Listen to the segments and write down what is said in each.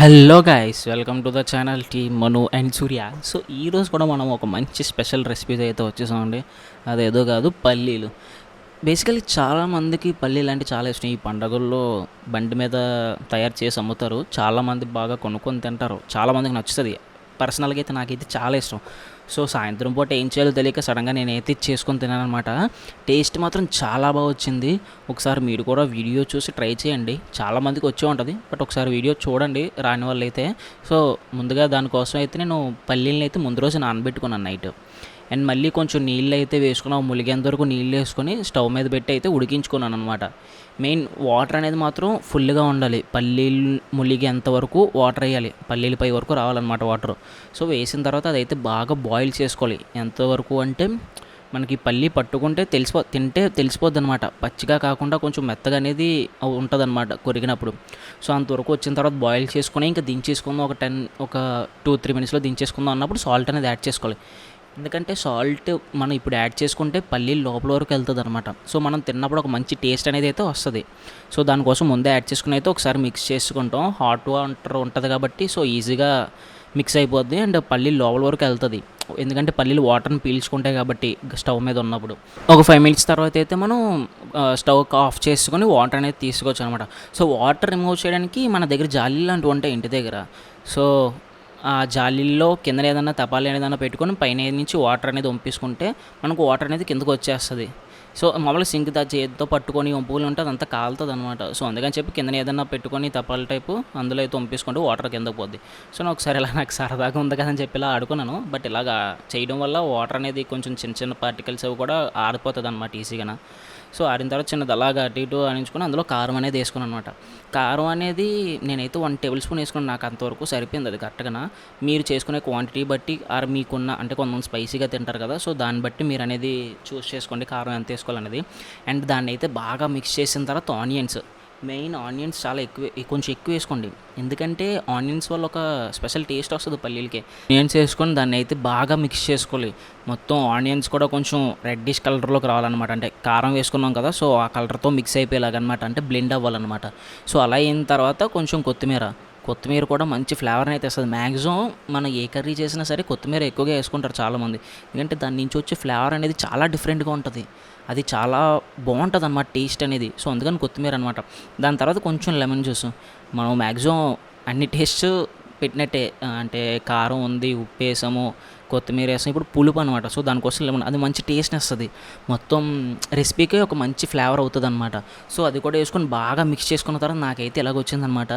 Hello guys welcome to the channel team Manu and Surya so ఈరోజు కూడా మనం ఒక మంచి స్పెషల్ రెసిపీస్ అయితే వచ్చేసామండి. అదేదో కాదు పల్లీలు. బేసికలీ చాలామందికి పల్లీలు అంటే చాలా ఇష్టం. ఈ పండగల్లో బండి మీద తయారు చేసి అమ్ముతారు. చాలామంది బాగా కొనుక్కొని తింటారు. చాలామందికి నచ్చుతుంది. పర్సనల్గా అయితే నాకైతే చాలా ఇష్టం. సో సాయంత్రం పూట ఏం చేయాలో తెలియక సడన్గా నేనైతే అయితే చేసుకొని తిన్నానమాట టేస్ట్ మాత్రం చాలా బాగా వచ్చింది. ఒకసారి మీరు కూడా వీడియో చూసి ట్రై చేయండి. చాలామందికి వచ్చే ఉంటుంది. బట్ ఒకసారి వీడియో చూడండి రాని వాళ్ళు అయితే సో ముందుగా దానికోసం అయితే నేను పల్లీలను అయితే ముందు రోజు నానబెట్టుకున్నాను నైట్. అండ్ మళ్ళీ కొంచెం నీళ్ళు అయితే వేసుకున్నాం ములిగేంత వరకు నీళ్ళు వేసుకొని స్టవ్ మీద పెట్టి అయితే ఉడికించుకున్నాను అనమాట మెయిన్ వాటర్ అనేది మాత్రం ఫుల్గా ఉండాలి. పల్లీలు ములిగేంత వరకు వాటర్ వేయాలి. పల్లీల పై వరకు రావాలన్నమాట వాటర్ సో వేసిన తర్వాత అదైతే బాగా బాయిల్ చేసుకోవాలి. ఎంతవరకు అంటే మనకి పల్లి పట్టుకుంటే తెలిసిపో తింటే తెలిసిపోద్ది అనమాట పచ్చిగా కాకుండా కొంచెం మెత్తగా అనేది ఉంటుంది అనమాట కొరిగినప్పుడు. సో అంతవరకు వచ్చిన తర్వాత బాయిల్ చేసుకుని ఇంకా దించేసుకుందాం. ఒక టెన్ ఒక టూ త్రీ మినిట్స్లో దించేసుకుందాం అన్నప్పుడు సాల్ట్ అనేది యాడ్ చేసుకోవాలి. ఎందుకంటే సాల్ట్ మనం ఇప్పుడు యాడ్ చేసుకుంటే పల్లీ లోపల వరకు వెళ్తుంది అనమాట సో మనం తిన్నప్పుడు ఒక మంచి టేస్ట్ అనేది అయితే వస్తుంది. సో దానికోసం ముందే యాడ్ చేసుకుని అయితే ఒకసారి మిక్స్ చేసుకుంటాం. హాట్ వాటర్ ఉంటుంది కాబట్టి సో ఈజీగా మిక్స్ అయిపోద్ది అండ్ పల్లీ లోపల వరకు వెళ్తుంది. ఎందుకంటే పల్లీలు వాటర్ని పీల్చుకుంటాయి కాబట్టి స్టవ్ మీద ఉన్నప్పుడు. ఒక ఫైవ్ మినిట్స్ తర్వాత అయితే మనం స్టవ్ ఆఫ్ చేసుకొని వాటర్ అనేది తీసుకోవచ్చు అనమాట సో వాటర్ రిమూవ్ చేయడానికి మన దగ్గర జాలి లాంటివి ఉంటాయి ఇంటి దగ్గర. సో ఆ జాలీల్లో కింద ఏదైనా తపాలి ఏదైనా పెట్టుకొని పైన నుంచి వాటర్ అనేది వంపేసుకుంటే మనకు వాటర్ అనేది కిందకు వచ్చేస్తుంది. సో మామూలుగా సింక్ దా చేతితో పట్టుకొని వంపులు ఉంటే అదంతా కాలుతుంది అనమాట సో అందుకని చెప్పి కింద ఏదైనా పెట్టుకొని తపాలి టైపు అందులో అయితే వంపేసుకుంటే వాటర్ కింద పోద్ది. సో నేను ఒకసారి ఇలా నాకు సరదాగా ఉంది కదా అని చెప్పి ఇలా ఆడుకున్నాను. బట్ ఇలాగా చేయడం వల్ల వాటర్ అనేది కొంచెం చిన్న చిన్న పార్టికల్స్ అవి కూడా ఆరిపోతుంది అనమాట ఈజీగా సో ఆడిన తర్వాత చిన్నది అలాగా అటు ఇటు ఆడించుకొని అందులో కారం అనేది వేసుకున్నాను అనమాట కారం అనేది నేనైతే వన్ టేబుల్ స్పూన్ వేసుకున్నాను. నాకు అంతవరకు సరిపోయింది అది కరెక్ట్గా మీరు చేసుకునే క్వాంటిటీ బట్టి ఆర్ మీకున్న అంటే కొంతమంది స్పైసీగా తింటారు కదా సో దాన్ని బట్టి మీరు అనేది చూస్ చేసుకోండి కారం ఎంత వేసుకోవాలనేది. అండ్ దాన్ని అయితే బాగా మిక్స్ చేసిన తర్వాత ఆనియన్స్ మెయిన్ ఆనియన్స్ చాలా ఎక్కువ కొంచెం ఎక్కువ వేసుకోండి. ఎందుకంటే ఆనియన్స్ వల్ల ఒక స్పెషల్ టేస్ట్ వస్తుంది పల్లీలకి. ఆనియన్స్ వేసుకొని దాన్ని అయితే బాగా మిక్స్ చేసుకోవాలి. మొత్తం ఆనియన్స్ కూడా కొంచెం రెడ్డిష్ కలర్లోకి రావాలన్నమాట. అంటే కారం వేసుకున్నాం కదా సో ఆ కలర్తో మిక్స్ అయిపోయేలాగనమాట అంటే బ్లెండ్ అవ్వాలన్నమాట. సో అలా అయిన తర్వాత కొంచెం కొత్తిమీర. కొత్తిమీర కూడా మంచి ఫ్లేవర్ని అయితే ఇస్తుంది. మ్యాక్సిమం మనం ఏ కర్రీ చేసినా సరే కొత్తిమీర ఎక్కువగా వేసుకుంటారు చాలామంది. ఎందుకంటే దాని నుంచి వచ్చే ఫ్లేవర్ అనేది చాలా డిఫరెంట్గా ఉంటుంది. అది చాలా బాగుంటుంది అనమాట టేస్ట్ అనేది. సో అందుకని కొత్తిమీర అనమాట దాని తర్వాత కొంచెం లెమన్ జ్యూస్. మనం మ్యాక్సిమం అన్ని టేస్ట్ పెట్టినట్టే. అంటే కారం ఉంది ఉప్పు వేసాము కొత్తిమీర వేసాం ఇప్పుడు పులుపు అనమాట సో దానికోసం లెమన్ అది మంచి టేస్ట్ వస్తుంది మొత్తం రెసిపీకే ఒక మంచి ఫ్లేవర్ అవుతుంది అనమాట సో అది కూడా వేసుకొని బాగా మిక్స్ చేసుకున్న తర్వాత నాకైతే ఇలాగ వచ్చిందనమాట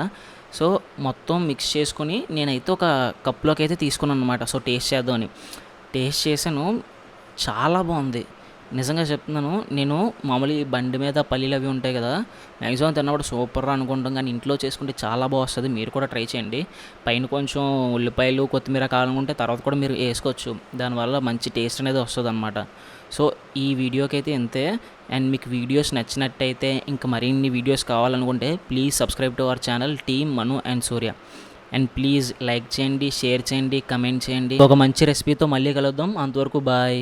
సో మొత్తం మిక్స్ చేసుకొని నేనైతే ఒక కప్లోకి అయితే తీసుకున్నాను అనమాట సో టేస్ట్ చేద్దామని. టేస్ట్ చేశాను. చాలా బాగుంది. నిజంగా చెప్తున్నాను నేను మామూలు బండి మీద పల్లీలు అవి ఉంటాయి కదా మ్యాక్సిమం తిన్నప్పుడు సూపర్ అనుకుంటాం కానీ ఇంట్లో చేసుకుంటే చాలా బాగుస్తుంది మీరు కూడా ట్రై చేయండి. పైన కొంచెం ఉల్లిపాయలు కొత్తిమీర కావాలనుకుంటే తర్వాత కూడా మీరు వేసుకోవచ్చు దానివల్ల మంచి టేస్ట్ అనేది వస్తుంది అనమాట సో ఈ వీడియోకి అయితే ఇంతే అండ్ మీకు వీడియోస్ నచ్చినట్టయితే ఇంకా మరిన్ని వీడియోస్ కావాలనుకుంటే please subscribe to our channel team Manu and Surya. And please like చేయండి షేర్ చేయండి కమెంట్ చేయండి. ఒక మంచి రెసిపీతో మళ్ళీ కలుద్దాం అంతవరకు బాయ్.